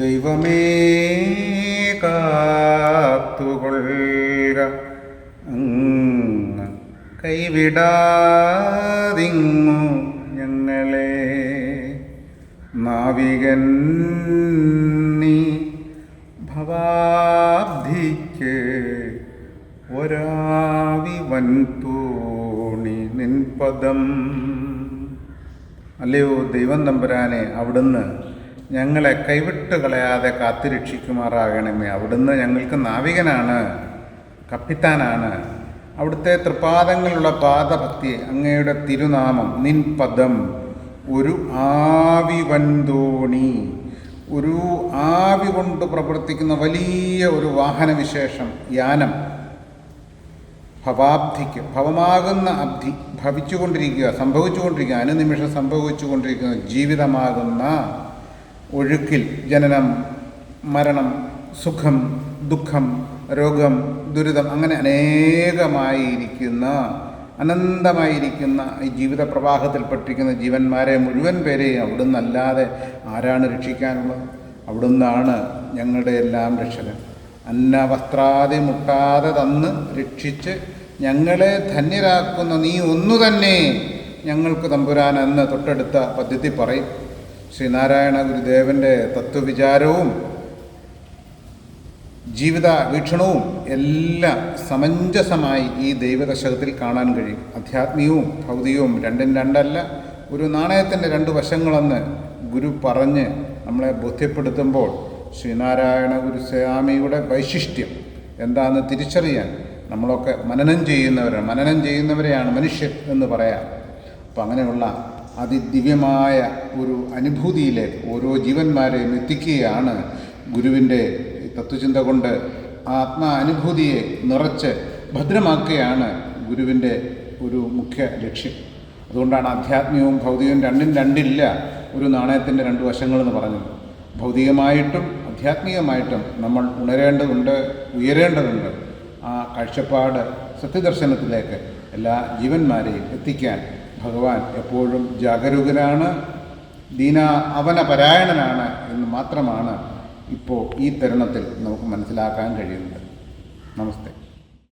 ദൈവമേ കാത്തുകൊള്ളുക. കൈവിടാതിങ്ങു ഞങ്ങളെ. നാവികൻ നീ ഭവാബ്ധിക്ക് ഒരാവി വൻതൂണി നിൻപദം. അല്ലയോ ദൈവം തമ്പുരാനെ അവിടുന്ന് ഞങ്ങളെ കൈവിട്ട് കളയാതെ കാത്തുരക്ഷിക്കുമാറാകണമേ അവിടുന്ന് ഞങ്ങൾക്ക് നാവികനാണ് കപ്പിത്താനാണ്. അവിടുത്തെ തൃപാദങ്ങളുള്ള പാദഭക്തി അങ്ങയുടെ തിരുനാമം നിൻ പദം ഒരു ആവി ഒരു ആവി കൊണ്ട് പ്രവർത്തിക്കുന്ന വലിയ ഒരു വാഹനവിശേഷം യാനം. ഭവാബ്ധിക്ക് ഭവമാകുന്ന അബ്ധി ഭവിച്ചുകൊണ്ടിരിക്കുക സംഭവിച്ചുകൊണ്ടിരിക്കുക അനുനിമിഷം സംഭവിച്ചുകൊണ്ടിരിക്കുന്ന ജീവിതമാകുന്ന ഒഴുക്കിൽ ജനനം മരണം സുഖം ദുഃഖം രോഗം ദുരിതം അങ്ങനെ അനേകമായിരിക്കുന്ന അനന്തമായിരിക്കുന്ന ഈ ജീവിത പ്രവാഹത്തിൽപ്പെട്ടിരിക്കുന്ന ജീവന്മാരെ മുഴുവൻ പേരെയും അവിടുന്ന് അല്ലാതെ ആരാണ് രക്ഷിക്കാനുള്ളത്? അവിടുന്നാണ് ഞങ്ങളുടെ എല്ലാം രക്ഷകൻ. അന്ന വസ്ത്രാതി മുട്ടാതെ തന്ന് രക്ഷിച്ച് ഞങ്ങളെ ധന്യരാക്കുന്ന നീ ഒന്നു തന്നെ ഞങ്ങൾക്ക് തമ്പുരാൻ എന്ന് തൊട്ടടുത്ത പദ്ധതി പറയും. ശ്രീനാരായണ ഗുരുദേവന്റെ തത്വവിചാരവും ജീവിത വീക്ഷണവും എല്ലാം സമഞ്ജസമായി ഈ ദൈവദശകത്തിൽ കാണാൻ കഴിയും. അധ്യാത്മികവും ഭൗതികവും രണ്ടും രണ്ടല്ല. ഒരു നാണയത്തിന്റെ രണ്ട് വശങ്ങളെന്ന് ഗുരു പറഞ്ഞ് നമ്മളെ ബോധ്യപ്പെടുത്തുമ്പോൾ ശ്രീനാരായണ ഗുരുസ്വാമിയുടെ വൈശിഷ്ട്യം എന്താണെന്ന് തിരിച്ചറിയാൻ നമ്മളൊക്കെ മനനം ചെയ്യുന്നവരാണ്. മനനം ചെയ്യുന്നവരെയാണ് മനുഷ്യൻ എന്ന് പറയാം. അപ്പം അങ്ങനെയുള്ള അതിദിവ്യമായ ഒരു അനുഭൂതിയിലേക്ക് ഓരോ ജീവന്മാരെയും എത്തിക്കുകയാണ് ഗുരുവിന്റെ തത്വചിന്ത കൊണ്ട് ആത്മാ അനുഭൂതിയെ നിറച്ച് ഭദ്രമാക്കുകയാണ് ഗുരുവിന്റെ ഒരു മുഖ്യ ലക്ഷ്യം. അതുകൊണ്ടാണ് ആധ്യാത്മികവും ഭൗതികവും രണ്ടും രണ്ടില്ല ഒരു നാണയത്തിന്റെ രണ്ട് വശങ്ങളെന്ന് പറഞ്ഞത്. ഭൗതികമായിട്ടും ആധ്യാത്മികമായിട്ടും നമ്മൾ ഉണരേണ്ടതുണ്ട് ഉയരേണ്ടതുണ്ട്. ആ കാഴ്ചപ്പാട് സത്യദർശനത്തിലേക്ക് എല്ലാ ജീവന്മാരെയും എത്തിക്കാൻ ഭഗവാൻ എപ്പോഴും ജാഗരൂകനാണ് ദീന അവന പരായണനാണ് എന്ന് മാത്രമാണ് ഇപ്പോൾ ഈ തരുണത്തിൽ നമുക്ക് മനസ്സിലാക്കാൻ കഴിയുന്നത്. നമസ്തേ.